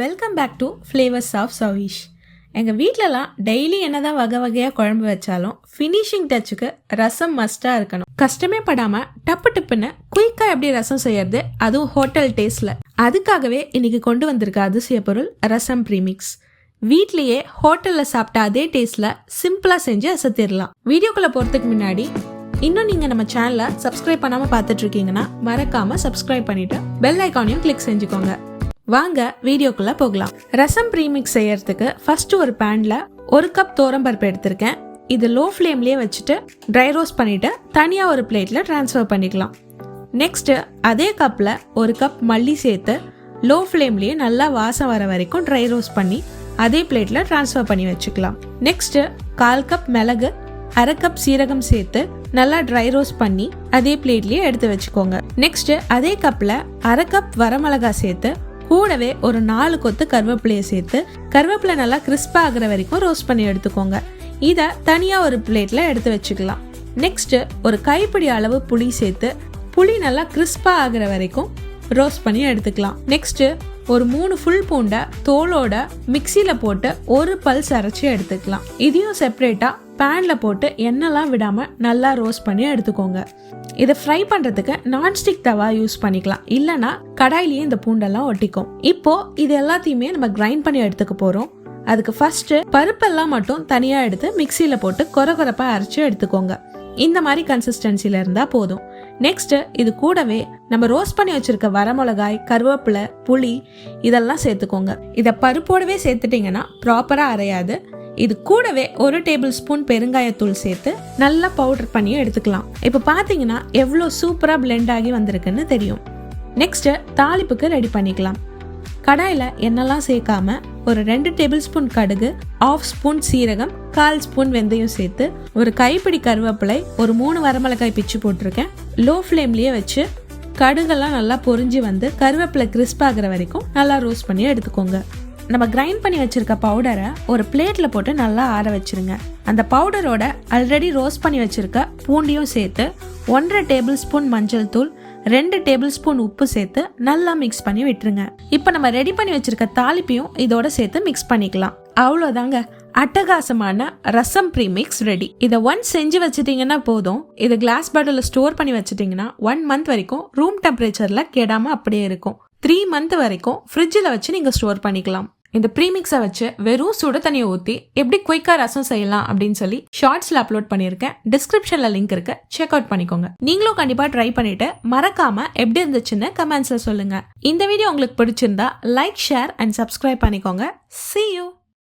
Welcome back to flavours of Savish எங்கள் வீட்டிலலாம் daily என்னதான் வகை வகையாக குழம்பு வச்சாலும் ஃபினிஷிங் டச்சுக்கு ரசம் மஸ்ட்டாக இருக்கணும். கஷ்டமே படாமல் டப்பு டப்புன்னு குயிக்காக எப்படி ரசம் செய்யறது? அதுவும் ஹோட்டல் டேஸ்ட்டில் அதுக்காகவே இன்னைக்கு கொண்டு வந்திருக்க அதிசய பொருள் ரசம் ப்ரீமிக்ஸ் வீட்லேயே ஹோட்டலில் சாப்பிட்ட அதே டேஸ்ட்டில் சிம்பிளாக செஞ்சு அசத்திடலாம் வீடியோக்குள்ளே போகிறதுக்கு முன்னாடி இன்னும் நீங்கள் நம்ம சேனலை சப்ஸ்கிரைப் பண்ணாமல் பார்த்துட்ருக்கீங்கன்னா மறக்காமல் சப்ஸ்கிரைப் பண்ணிவிட்டு பெல் ஐக்கானையும் கிளிக் செஞ்சுக்கோங்க. வாங்க வீடியோக்குள்ள போகலாம். ரசம் ப்ரீமிக்ஸ் செய்யறதுக்கு ஃபர்ஸ்ட் ஒரு பேன்ல ஒரு கப் தோரம்பருப்பு எடுத்திருக்கேன். இது லோ ஃப்ளேம்லேயே வச்சுட்டு ட்ரை ரோஸ்ட் பண்ணிட்டு தனியாக ஒரு பிளேட்டில் ட்ரான்ஸ்ஃபர் பண்ணிக்கலாம். நெக்ஸ்ட்டு அதே கப்பில் ஒரு கப் மல்லி சேர்த்து லோ ஃப்ளேம்லேயே நல்லா வாசம் வர வரைக்கும் ட்ரை ரோஸ்ட் பண்ணி அதே பிளேட்டில் ட்ரான்ஸ்ஃபர் பண்ணி வச்சுக்கலாம். நெக்ஸ்ட்டு கால் கப் மிளகு அரை கப் சீரகம் சேர்த்து நல்லா ட்ரை ரோஸ்ட் பண்ணி அதே பிளேட்லேயே எடுத்து வச்சுக்கோங்க. நெக்ஸ்ட்டு அதே கப்பில் அரை கப் வரமிளகா சேர்த்து கூடவே ஒரு நாலு கொத்து கருவேப்பிலையை சேர்த்து கருவேப்பிலை நல்லா கிறிஸ்ப் ஆகுற வரைக்கும் ரோஸ்ட் பண்ணி எடுத்துக்கோங்க. இதை தனியாக ஒரு பிளேட்டில் எடுத்து வச்சுக்கலாம். நெக்ஸ்ட்டு ஒரு கைப்பிடி அளவு புளி சேர்த்து புளி நல்லா கிறிஸ்பாக ஆகுற வரைக்கும் ரோஸ்ட் பண்ணி எடுத்துக்கலாம். நெக்ஸ்ட்டு ஒரு மூணு ஃபுல் பூண்டை தோலோட மிக்சியில் போட்டு ஒரு பல்ஸ் அரைச்சி எடுத்துக்கலாம். இதையும் செப்பரேட்டாக பேனில் போட்டு எண்ணெய்லாம் விடாமல் நல்லா ரோஸ்ட் பண்ணி எடுத்துக்கோங்க. இதை ஃப்ரை பண்ணுறதுக்கு நான்ஸ்டிக் தவா யூஸ் பண்ணிக்கலாம். இல்லைனா கடாயிலேயே இந்த பூண்டெல்லாம் ஒட்டிக்கும். இப்போ இது எல்லாத்தையுமே நம்ம கிரைண்ட் பண்ணி எடுத்துக்க போகிறோம் அதுக்கு ஃபர்ஸ்ட்டு பருப்பெல்லாம் மட்டும் தனியாக எடுத்து மிக்சியில் போட்டு கொர கொரப்பாக அரைச்சி எடுத்துக்கோங்க. இந்த மாதிரி கன்சிஸ்டன்சியில் இருந்தால் போதும். நெக்ஸ்ட் இது கூடவே நம்ம ரோஸ்ட் பண்ணி வச்சிருக்க வரமிளகாய் கருவேப்பிலை புளி இதெல்லாம் சேர்த்துக்கோங்க. இதை பருப்போடவே சேர்த்துட்டிங்கன்னா ப்ராப்பராக அரையாது. இது கூடவே ஒரு டேபிள் ஸ்பூன் பெருங்காயத்தூள் சேர்த்து நல்லா பவுடர் பண்ணி எடுத்துக்கலாம். இப்போ பார்த்தீங்கன்னா எவ்வளோ சூப்பராக பிளெண்ட் ஆகி வந்திருக்குன்னு தெரியும். நெக்ஸ்ட்டு தாளிப்புக்கு ரெடி பண்ணிக்கலாம். கடாயில் எண்ணெல்லாம் சேர்க்காம ஒரு ரெண்டு டேபிள் ஸ்பூன் கடுகு ஆஃப் ஸ்பூன் சீரகம் கால் ஸ்பூன் வெந்தயம் சேர்த்து ஒரு கைப்பிடி கருவேப்பிலை ஒரு மூணு வரமிளகாய் பிச்சு போட்டிருக்கேன். லோ ஃப்ளேம்லேயே வச்சு கடுகெல்லாம் நல்லா பொறிஞ்சு வந்து கருவேப்பிலை கிறிஸ்ப் ஆகிற வரைக்கும் நல்லா ரோஸ்ட் பண்ணி எடுத்துக்கோங்க. நம்ம கிரைண்ட் பண்ணி வச்சிருக்க பவுடரை ஒரு பிளேட்டில் போட்டு நல்லா ஆற வச்சிருங்க. அந்த பவுடரோட ஆல்ரெடி ரோஸ்ட் பண்ணி வச்சிருக்க பூண்டியும் சேர்த்து ஒன்றரை டேபிள் ஸ்பூன் மஞ்சள் தூள் ரெண்டு டேபிள் ஸ்பூன் உப்பு சேர்த்து நல்லா மிக்ஸ் பண்ணி விட்டுருங்க. இப்போ நம்ம ரெடி பண்ணி வச்சிருக்க தாளிப்பையும் இதோட சேர்த்து மிக்ஸ் பண்ணிக்கலாம். அவ்வளோதாங்க. அட்டகாசமான ரசம் ப்ரீமிக்ஸ் ரெடி இதை ஒன் செஞ்சு வச்சுட்டீங்கன்னா போதும். இதை கிளாஸ் பாட்டில் ஸ்டோர் பண்ணி வச்சுட்டிங்கன்னா ஒன் மந்த் வரைக்கும் ரூம் டெம்பரேச்சரில் கெடாமல் அப்படியே இருக்கும். த்ரீ மந்த் வரைக்கும் ஃப்ரிட்ஜில் வச்சு நீங்கள் ஸ்டோர் பண்ணிக்கலாம். இந்த ப்ரீமிக்ஸை வச்சு வெறும் சுட தண்ணியை ஊற்றி எப்படி குயிக்காக ரசம் செய்யலாம் அப்படின்னு சொல்லி ஷார்ட்ஸில் அப்லோட் பண்ணியிருக்கேன். டிஸ்கிரிப்ஷனில் லிங்க் இருக்கு. செக் அவுட் பண்ணிக்கோங்க. நீங்களும் கண்டிப்பாக ட்ரை பண்ணிட்டு மறக்காம எப்படி இருந்துச்சுன்னு கமெண்ட்ஸில் சொல்லுங்க. இந்த வீடியோ உங்களுக்கு பிடிச்சிருந்தா லைக் ஷேர் அண்ட் சப்ஸ்கிரைப் பண்ணிக்கோங்க. See you